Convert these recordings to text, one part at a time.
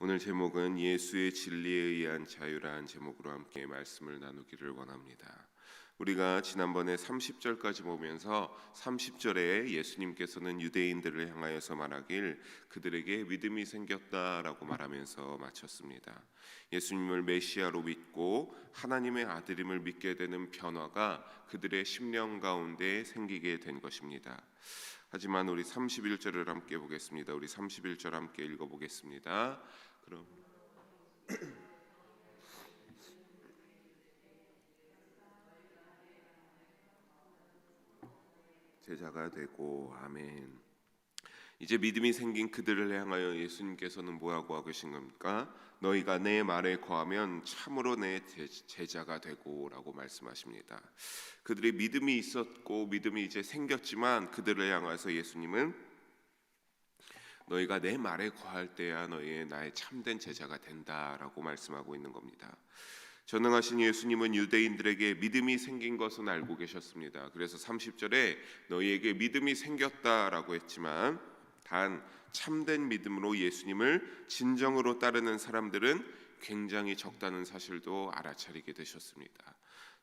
오늘 제목은 예수의 진리에 의한 자유라는 제목으로 함께 말씀을 나누기를 원합니다. 우리가 지난번에 30절까지 보면서 30절에 예수님께서는 유대인들을 향하여서 말하길 그들에게 믿음이 생겼다라고 말하면서 마쳤습니다. 예수님을 메시아로 믿고 하나님의 아들임을 믿게 되는 변화가 그들의 심령 가운데 생기게 된 것입니다. 하지만 우리 31절을 함께 보겠습니다. 우리 31절 함께 읽어 보겠습니다. 그럼 제자가 되고 아멘. 이제 믿음이 생긴 그들을 향하여 예수님께서는 뭐라고 하고 계신 겁니까? 너희가 내 말에 거하면 참으로 내 제자가 되고라고 말씀하십니다. 그들의 믿음이 있었고 믿음이 이제 생겼지만 그들을 향해서 예수님은 너희가 내 말에 거할 때야 너희 나의 참된 제자가 된다라고 말씀하고 있는 겁니다. 전능하신 예수님은 유대인들에게 믿음이 생긴 것은 알고 계셨습니다. 그래서 30절에 너희에게 믿음이 생겼다라고 했지만 단 참된 믿음으로 예수님을 진정으로 따르는 사람들은 굉장히 적다는 사실도 알아차리게 되셨습니다.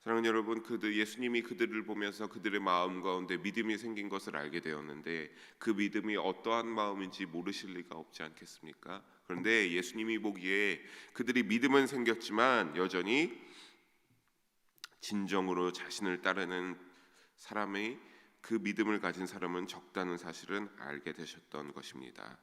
사랑하는 여러분, 그들 예수님이 그들을 보면서 그들의 마음 가운데 믿음이 생긴 것을 알게 되었는데 그 믿음이 어떠한 마음인지 모르실 리가 없지 않겠습니까? 그런데 예수님이 보기에 그들이 믿음은 생겼지만 여전히 진정으로 자신을 따르는 사람의 그 믿음을 가진 사람은 적다는 사실은 알게 되셨던 것입니다.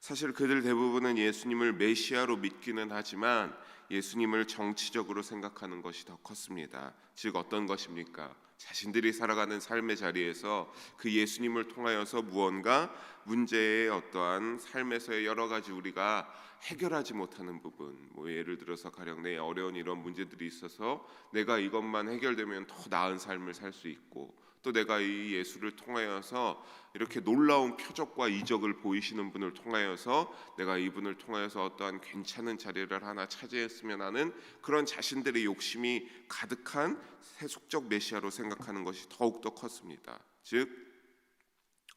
사실 그들 대부분은 예수님을 메시아로 믿기는 하지만 예수님을 정치적으로 생각하는 것이 더 컸습니다. 즉 어떤 것입니까? 자신들이 살아가는 삶의 자리에서 그 예수님을 통하여서 무언가 문제의 어떠한 삶에서의 여러 가지 우리가 해결하지 못하는 부분, 뭐 예를 들어서 가령 내 어려운 이런 문제들이 있어서 내가 이것만 해결되면 더 나은 삶을 살 수 있고 또 내가 이 예수를 통하여서 이렇게 놀라운 표적과 이적을 보이시는 분을 통하여서 내가 이분을 통하여서 어떠한 괜찮은 자리를 하나 차지했으면 하는 그런 자신들의 욕심이 가득한 세속적 메시아로 생각하는 것이 더욱 더 컸습니다. 즉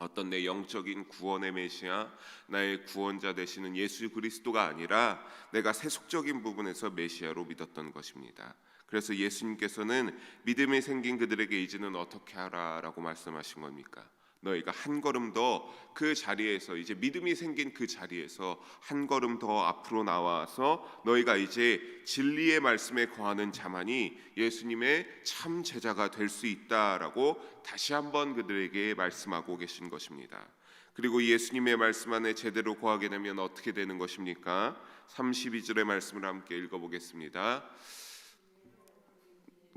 어떤 내 영적인 구원의 메시아, 나의 구원자 되시는 예수 그리스도가 아니라 내가 세속적인 부분에서 메시아로 믿었던 것입니다. 그래서 예수님께서는 믿음이 생긴 그들에게 이제는 어떻게 하라라고 말씀하신 겁니까? 너희가 한 걸음 더 그 자리에서 이제 믿음이 생긴 그 자리에서 한 걸음 더 앞으로 나와서 너희가 이제 진리의 말씀에 거하는 자만이 예수님의 참 제자가 될 수 있다라고 다시 한번 그들에게 말씀하고 계신 것입니다. 그리고 예수님의 말씀 안에 제대로 거하게 되면 어떻게 되는 것입니까? 32절의 말씀을 함께 읽어 보겠습니다.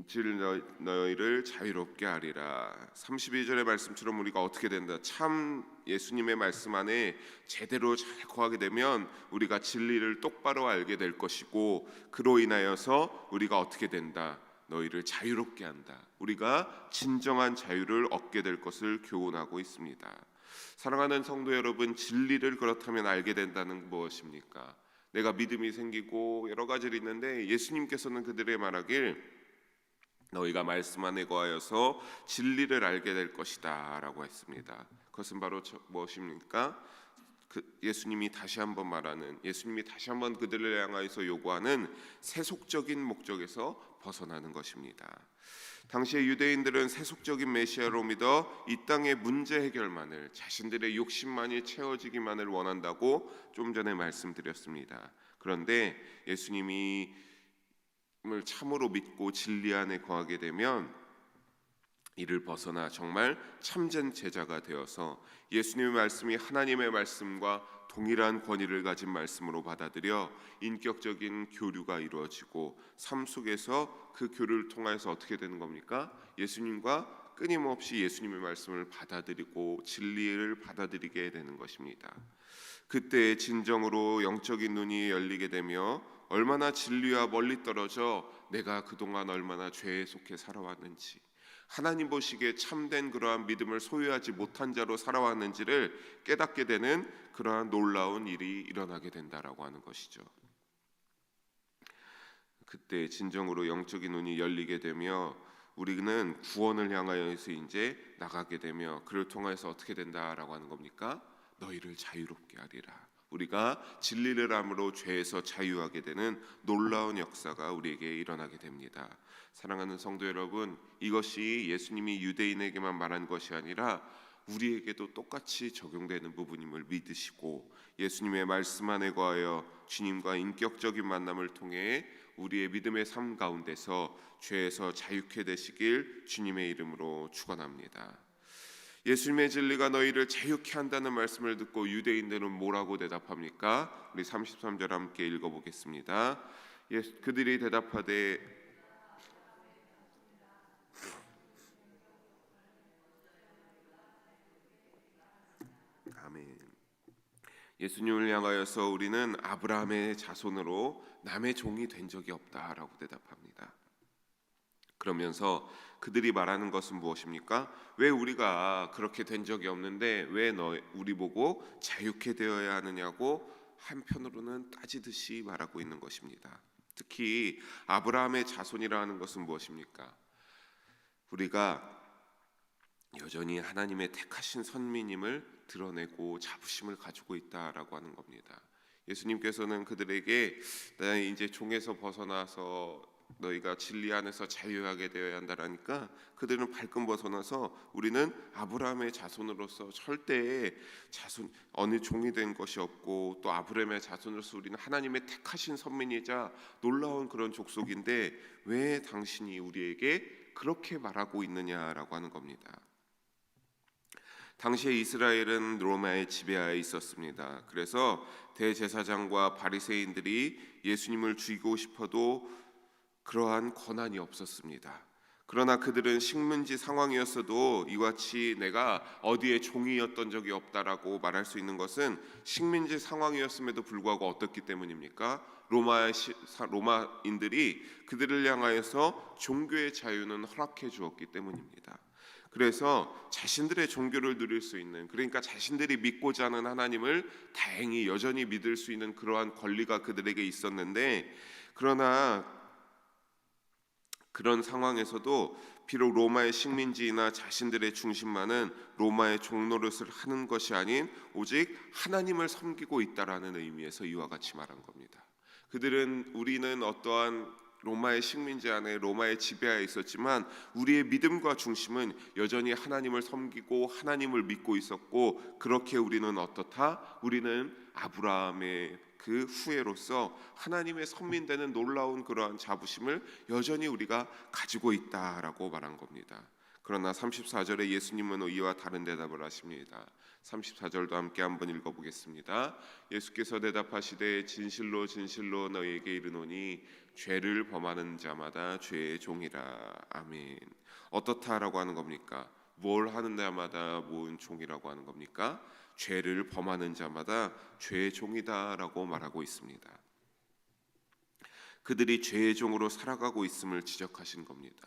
질 너희를 자유롭게 하리라. 32절의 말씀처럼 우리가 어떻게 된다. 참 예수님의 말씀 안에 제대로 잘 거하게 되면 우리가 진리를 똑바로 알게 될 것이고 그로 인하여서 우리가 어떻게 된다. 너희를 자유롭게 한다. 우리가 진정한 자유를 얻게 될 것을 교훈하고 있습니다. 사랑하는 성도 여러분, 진리를 그렇다면 알게 된다는 무엇입니까? 내가 믿음이 생기고 여러 가지를 있는데 예수님께서는 그들의 말하길 너희가 말씀 안에 거하여서 진리를 알게 될 것이다라고 했습니다. 그것은 바로 무엇입니까? 그 예수님이 다시 한번 말하는 예수님이 다시 한번 그들을 향하여서 요구하는 세속적인 목적에서 벗어나는 것입니다. 당시의 유대인들은 세속적인 메시아로 믿어 이 땅의 문제 해결만을 자신들의 욕심만이 채워지기만을 원한다고 좀 전에 말씀드렸습니다. 그런데 예수님이 을 참으로 믿고 진리 안에 거하게 되면 이를 벗어나 정말 참된 제자가 되어서 예수님의 말씀이 하나님의 말씀과 동일한 권위를 가진 말씀으로 받아들여 인격적인 교류가 이루어지고 삶 속에서 그 교류를 통해서 어떻게 되는 겁니까? 예수님과 끊임없이 예수님의 말씀을 받아들이고 진리를 받아들이게 되는 것입니다. 그때 진정으로 영적인 눈이 열리게 되며 얼마나 진리와 멀리 떨어져 내가 그동안 얼마나 죄에 속해 살아왔는지 하나님 보시기에 참된 그러한 믿음을 소유하지 못한 자로 살아왔는지를 깨닫게 되는 그러한 놀라운 일이 일어나게 된다라고 하는 것이죠. 그때 진정으로 영적인 눈이 열리게 되며 우리는 구원을 향하여서 이제 나가게 되며 그를 통해서 어떻게 된다라고 하는 겁니까? 너희를 자유롭게 하리라. 우리가 진리를 함으로 죄에서 자유하게 되는 놀라운 역사가 우리에게 일어나게 됩니다. 사랑하는 성도 여러분, 이것이 예수님이 유대인에게만 말한 것이 아니라 우리에게도 똑같이 적용되는 부분임을 믿으시고 예수님의 말씀 안에 거하여 주님과 인격적인 만남을 통해 우리의 믿음의 삶 가운데서 죄에서 자유케 되시길 주님의 이름으로 축원합니다. 예수님의 진리가 너희를 자유케 한다는 말씀을 듣고 유대인들은 뭐라고 대답합니까? 우리 33절 함께 읽어 보겠습니다. 예수, 그들이 대답하되 아멘. 예수님을 향하여서 우리는 아브라함의 자손으로 남의 종이 된 적이 없다라고 대답합니다. 그러면서 그들이 말하는 것은 무엇입니까? 왜 우리가 그렇게 된 적이 없는데 왜 너 우리 보고 자유케 되어야 하느냐고 한편으로는 따지듯이 말하고 있는 것입니다. 특히 아브라함의 자손이라는 것은 무엇입니까? 우리가 여전히 하나님의 택하신 선민임을 드러내고 자부심을 가지고 있다라고 하는 겁니다. 예수님께서는 그들에게 나 이제 종에서 벗어나서 너희가 진리 안에서 자유하게 되어야 한다라니까 그들은 발끈 벗어나서 우리는 아브라함의 자손으로서 절대 자손 어느 종이 된 것이 없고 또 아브라함의 자손으로서 우리는 하나님의 택하신 선민이자 놀라운 그런 족속인데 왜 당신이 우리에게 그렇게 말하고 있느냐라고 하는 겁니다. 당시에 이스라엘은 로마의 지배하에 있었습니다. 그래서 대제사장과 바리새인들이 예수님을 죽이고 싶어도 그러한 권한이 없었습니다. 그러나 그들은 식문지 상황이었어도 이와 같이 내가 어디에 종이었던 적이 없다라고 말할 수 있는 것은 식민지 상황이었음에도 불구하고 어떻기 때문입니까? 로마 로마인들이 그들을 향하여서 종교의 자유는 허락해 주었기 때문입니다. 그래서 자신들의 종교를 누릴 수 있는 그러니까 자신들이 믿고자 하는 하나님을 다행히 여전히 믿을 수 있는 그러한 권리가 그들에게 있었는데 그러나 그런 상황에서도 비록 로마의 식민지나 자신들의 중심만은 로마의 종노릇을 하는 것이 아닌 오직 하나님을 섬기고 있다라는 의미에서 이와 같이 말한 겁니다. 그들은 우리는 어떠한 로마의 식민지 안에 로마의 지배하에 있었지만 우리의 믿음과 중심은 여전히 하나님을 섬기고 하나님을 믿고 있었고 그렇게 우리는 어떻다? 우리는 아브라함의 그 후예로서 하나님의 선민되는 놀라운 그러한 자부심을 여전히 우리가 가지고 있다라고 말한 겁니다. 그러나 34절에 예수님은 이와 다른 대답을 하십니다. 34절도 함께 한번 읽어 보겠습니다. 예수께서 대답하시되 진실로 진실로 너희에게 이르노니 죄를 범하는 자마다 죄의 종이라. 아멘. 어떻다라고 하는 겁니까? 뭘 하는 자마다 모은 종이라고 하는 겁니까? 죄를 범하는 자마다 죄의 종이다라고 말하고 있습니다. 그들이 죄의 종으로 살아가고 있음을 지적하신 겁니다.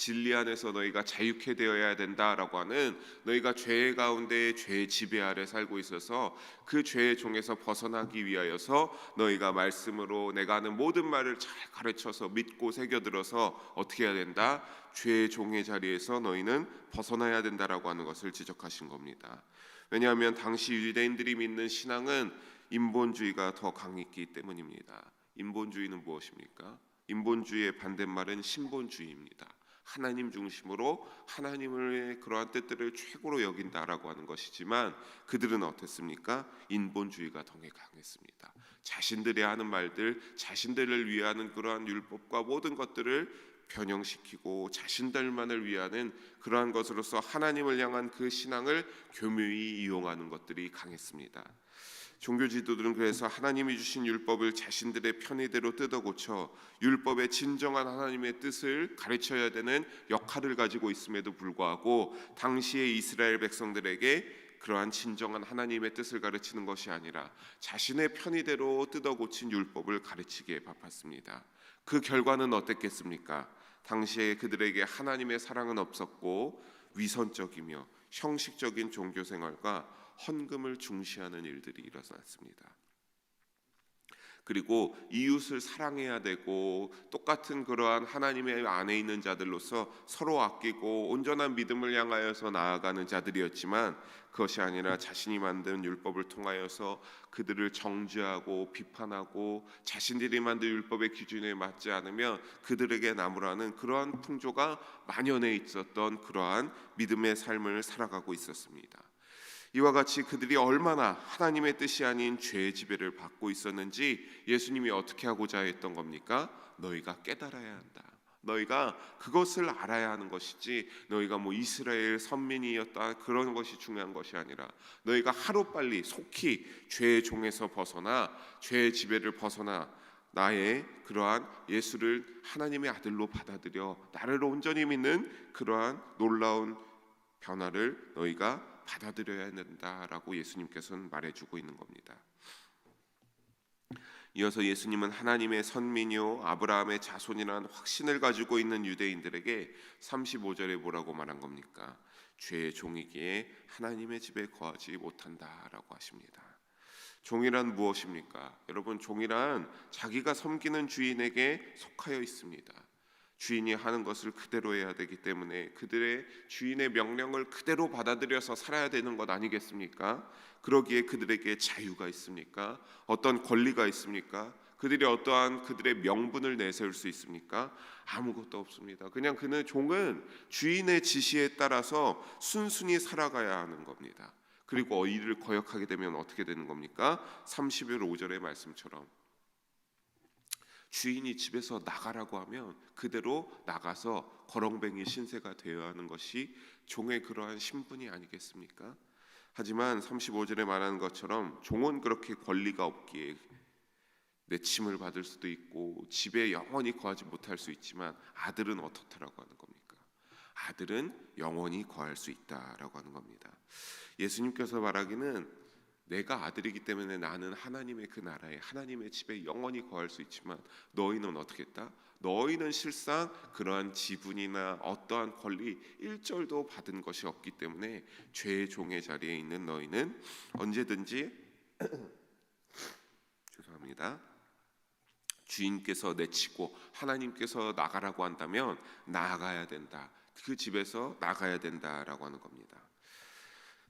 진리 안에서 너희가 자유케 되어야 된다라고 하는 너희가 죄 가운데 죄의 지배 아래 살고 있어서 그 죄의 종에서 벗어나기 위하여서 너희가 말씀으로 내가 하는 모든 말을 잘 가르쳐서 믿고 새겨들어서 어떻게 해야 된다? 죄의 종의 자리에서 너희는 벗어나야 된다라고 하는 것을 지적하신 겁니다. 왜냐하면 당시 유대인들이 믿는 신앙은 인본주의가 더 강했기 때문입니다. 인본주의는 무엇입니까? 인본주의의 반대말은 신본주의입니다. 하나님 중심으로 하나님의 그러한 뜻들을 최고로 여긴다라고 하는 것이지만 그들은 어땠습니까? 인본주의가 더 강했습니다. 자신들이 하는 말들, 자신들을 위하는 그러한 율법과 모든 것들을 변형시키고 자신들만을 위하는 그러한 것으로서 하나님을 향한 그 신앙을 교묘히 이용하는 것들이 강했습니다. 종교 지도들은 그래서 하나님이 주신 율법을 자신들의 편의대로 뜯어 고쳐 율법의 진정한 하나님의 뜻을 가르쳐야 되는 역할을 가지고 있음에도 불구하고 당시의 이스라엘 백성들에게 그러한 진정한 하나님의 뜻을 가르치는 것이 아니라 자신의 편의대로 뜯어 고친 율법을 가르치기에 바빴습니다. 그 결과는 어땠겠습니까? 당시에 그들에게 하나님의 사랑은 없었고 위선적이며 형식적인 종교 생활과 헌금을 중시하는 일들이 일어났습니다. 그리고 이웃을 사랑해야 되고 똑같은 그러한 하나님의 안에 있는 자들로서 서로 아끼고 온전한 믿음을 향하여서 나아가는 자들이었지만 그것이 아니라 자신이 만든 율법을 통하여서 그들을 정죄하고 비판하고 자신들이 만든 율법의 기준에 맞지 않으면 그들에게 나무라는 그러한 풍조가 만연해 있었던 그러한 믿음의 삶을 살아가고 있었습니다. 이와 같이 그들이 얼마나 하나님의 뜻이 아닌 죄의 지배를 받고 있었는지 예수님이 어떻게 하고자 했던 겁니까? 너희가 깨달아야 한다. 너희가 그것을 알아야 하는 것이지 너희가 뭐 이스라엘 선민이었다 그런 것이 중요한 것이 아니라 너희가 하루빨리 속히 죄의 종에서 벗어나 죄의 지배를 벗어나 나의 그러한 예수를 하나님의 아들로 받아들여 나를 온전히 믿는 그러한 놀라운 변화를 너희가 받아들여야 된다라고 예수님께서는 말해주고 있는 겁니다. 이어서 예수님은 하나님의 선민이요 아브라함의 자손이라는 확신을 가지고 있는 유대인들에게 35절에 뭐라고 말한 겁니까? 죄의 종이기에 하나님의 집에 거하지 못한다라고 하십니다. 종이란 무엇입니까? 여러분 종이란 자기가 섬기는 주인에게 속하여 있습니다. 주인이 하는 것을 그대로 해야 되기 때문에 그들의 주인의 명령을 그대로 받아들여서 살아야 되는 것 아니겠습니까? 그러기에 그들에게 자유가 있습니까? 어떤 권리가 있습니까? 그들이 어떠한 그들의 명분을 내세울 수 있습니까? 아무것도 없습니다. 그냥 그는 종은 주인의 지시에 따라서 순순히 살아가야 하는 겁니다. 그리고 이를 거역하게 되면 어떻게 되는 겁니까? 30일 5절의 말씀처럼 주인이 집에서 나가라고 하면 그대로 나가서 거렁뱅이 신세가 되어야 하는 것이 종의 그러한 신분이 아니겠습니까? 하지만 35절에 말하는 것처럼 종은 그렇게 권리가 없기에 내 침을 받을 수도 있고 집에 영원히 거하지 못할 수 있지만 아들은 어떻다라고 하는 겁니까? 아들은 영원히 거할 수 있다라고 하는 겁니다. 예수님께서 말하기는 내가 아들이기 때문에 나는 하나님의 그 나라에 하나님의 집에 영원히 거할 수 있지만 너희는 어떻게 했다? 너희는 실상 그러한 지분이나 어떠한 권리 일절도 받은 것이 없기 때문에 죄의 종의 자리에 있는 너희는 언제든지 죄송합니다. 주인께서 내치고 하나님께서 나가라고 한다면 나가야 된다. 그 집에서 나가야 된다라고 하는 겁니다.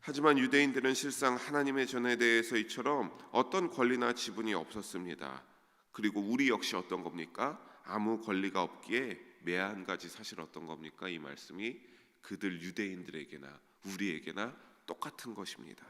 하지만 유대인들은 실상 하나님의 전에 대해서 이처럼 어떤 권리나 지분이 없었습니다. 그리고 우리 역시 어떤 겁니까? 아무 권리가 없기에 매한 가지 사실 어떤 겁니까? 이 말씀이 그들 유대인들에게나 우리에게나 똑같은 것입니다.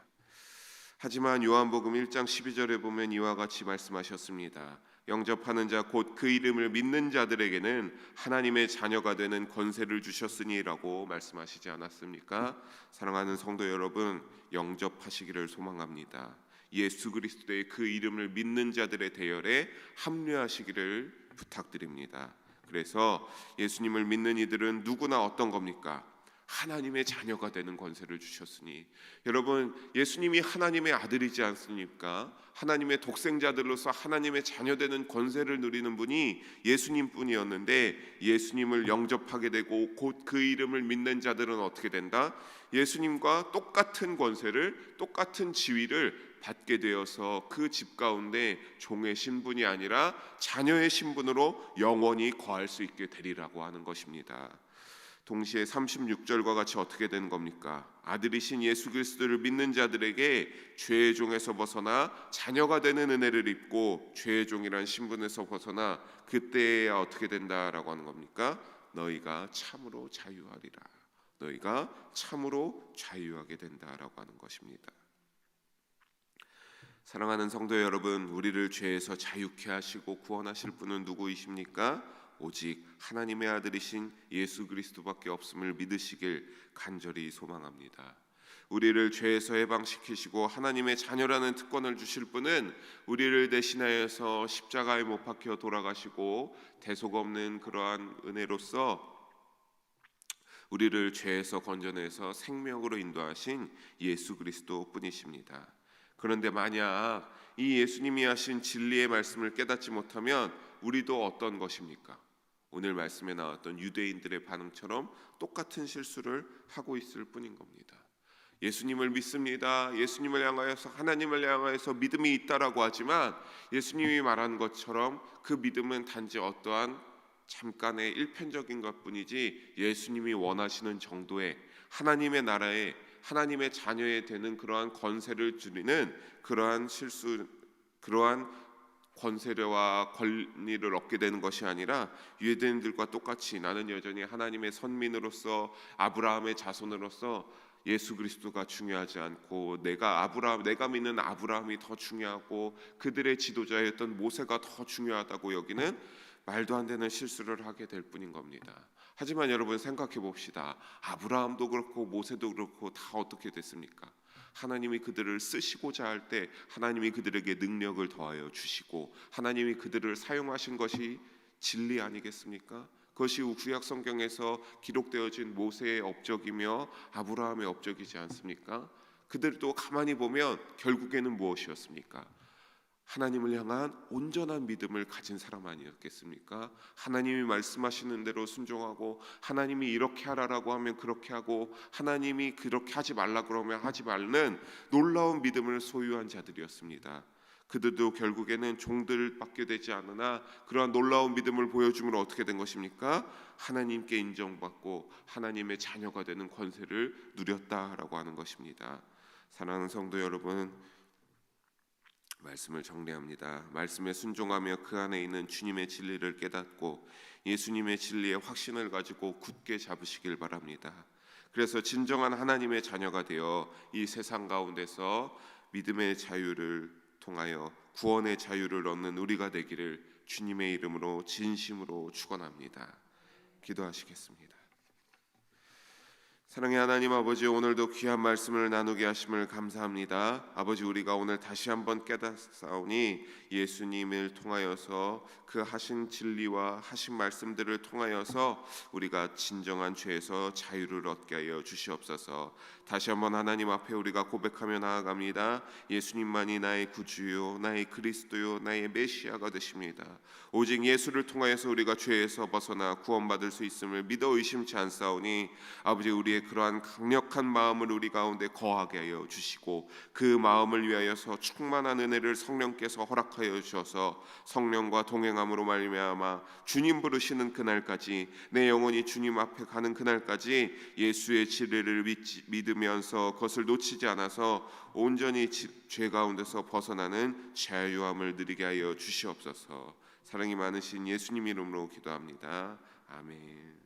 하지만 요한복음 1장 12절에 보면 이와 같이 말씀하셨습니다. 영접하는 자 곧 그 이름을 믿는 자들에게는 하나님의 자녀가 되는 권세를 주셨으니라고 말씀하시지 않았습니까? 사랑하는 성도 여러분, 영접하시기를 소망합니다. 예수 그리스도의 그 이름을 믿는 자들의 대열에 합류하시기를 부탁드립니다. 그래서 예수님을 믿는 이들은 누구나 어떤 겁니까? 하나님의 자녀가 되는 권세를 주셨으니 여러분 예수님이 하나님의 아들이지 않습니까? 하나님의 독생자들로서 하나님의 자녀 되는 권세를 누리는 분이 예수님뿐이었는데 예수님을 영접하게 되고 곧 그 이름을 믿는 자들은 어떻게 된다? 예수님과 똑같은 권세를 똑같은 지위를 받게 되어서 그 집 가운데 종의 신분이 아니라 자녀의 신분으로 영원히 거할 수 있게 되리라고 하는 것입니다. 동시에 36절과 같이 어떻게 된 겁니까? 아들이신 예수 그리스도를 믿는 자들에게 죄의 종에서 벗어나 자녀가 되는 은혜를 입고 죄의 종이란 신분에서 벗어나 그때야 어떻게 된다라고 하는 겁니까? 너희가 참으로 자유하리라. 너희가 참으로 자유하게 된다라고 하는 것입니다. 사랑하는 성도 여러분, 우리를 죄에서 자유케 하시고 구원하실 분은 누구이십니까? 오직 하나님의 아들이신 예수 그리스도밖에 없음을 믿으시길 간절히 소망합니다. 우리를 죄에서 해방시키시고 하나님의 자녀라는 특권을 주실 분은 우리를 대신하여서 십자가에 못 박혀 돌아가시고 대속 없는 그러한 은혜로서 우리를 죄에서 건져내서 생명으로 인도하신 예수 그리스도뿐이십니다. 그런데 만약 이 예수님이 하신 진리의 말씀을 깨닫지 못하면 우리도 어떤 것입니까? 오늘 말씀에 나왔던 유대인들의 반응처럼 똑같은 실수를 하고 있을 뿐인 겁니다. 예수님을 믿습니다. 예수님을 향하여서 하나님을 향하여서 믿음이 있다라고 하지만 예수님이 말한 것처럼 그 믿음은 단지 어떠한 잠깐의 일편적인 것뿐이지 예수님이 원하시는 정도의 하나님의 나라에 하나님의 자녀에 되는 그러한 권세를 줄이는 그러한 실수 그러한 권세와 권리를 얻게 되는 것이 아니라 유대인들과 똑같이 나는 여전히 하나님의 선민으로서 아브라함의 자손으로서 예수 그리스도가 중요하지 않고 내가 아브라함 내가 믿는 아브라함이 더 중요하고 그들의 지도자였던 모세가 더 중요하다고 여기는 말도 안 되는 실수를 하게 될 뿐인 겁니다. 하지만 여러분 생각해 봅시다. 아브라함도 그렇고 모세도 그렇고 다 어떻게 됐습니까? 하나님이 그들을 쓰시고자 할 때 하나님이 그들에게 능력을 더하여 주시고 하나님이 그들을 사용하신 것이 진리 아니겠습니까? 그것이 구약 성경에서 기록되어진 모세의 업적이며 아브라함의 업적이지 않습니까? 그들도 가만히 보면 결국에는 무엇이었습니까? 하나님을 향한 온전한 믿음을 가진 사람 아니었겠습니까? 하나님이 말씀하시는 대로 순종하고 하나님이 이렇게 하라라고 하면 그렇게 하고 하나님이 그렇게 하지 말라 그러면 하지 말는 놀라운 믿음을 소유한 자들이었습니다. 그들도 결국에는 종들밖에 되지 않으나 그러한 놀라운 믿음을 보여줌으로 어떻게 된 것입니까? 하나님께 인정받고 하나님의 자녀가 되는 권세를 누렸다라고 하는 것입니다. 사랑하는 성도 여러분, 말씀을 정리합니다. 말씀에 순종하며 그 안에 있는 주님의 진리를 깨닫고 예수님의 진리의 확신을 가지고 굳게 잡으시길 바랍니다. 그래서 진정한 하나님의 자녀가 되어 이 세상 가운데서 믿음의 자유를 통하여 구원의 자유를 얻는 우리가 되기를 주님의 이름으로 진심으로 축원합니다. 기도하시겠습니다. 사랑의 하나님 아버지 오늘도 귀한 말씀을 나누게 하심을 감사합니다. 아버지 우리가 오늘 다시 한번 깨닫사오니 예수님을 통하여서 그 하신 진리와 하신 말씀들을 통하여서 우리가 진정한 죄에서 자유를 얻게 하여 주시옵소서. 다시 한번 하나님 앞에 우리가 고백하며 나아갑니다. 예수님만이 나의 구주요 나의 그리스도요 나의 메시아가 되십니다. 오직 예수를 통하여서 우리가 죄에서 벗어나 구원받을 수 있음을 믿어 의심치 않사오니 아버지 우리의 그러한 강력한 마음을 우리 가운데 거하게 하여 주시고 그 마음을 위하여서 충만한 은혜를 성령께서 허락하여 주셔서 성령과 동행함으로 말미암아 주님 부르시는 그날까지 내 영혼이 주님 앞에 가는 그날까지 예수의 진리를 믿으 면서 그것을 놓치지 않아서 온전히 지- 죄 가운데서 벗어나는 자유함을 누리게 하여 주시옵소서. 사랑이 많으신 예수님 이름으로 기도합니다. 아멘.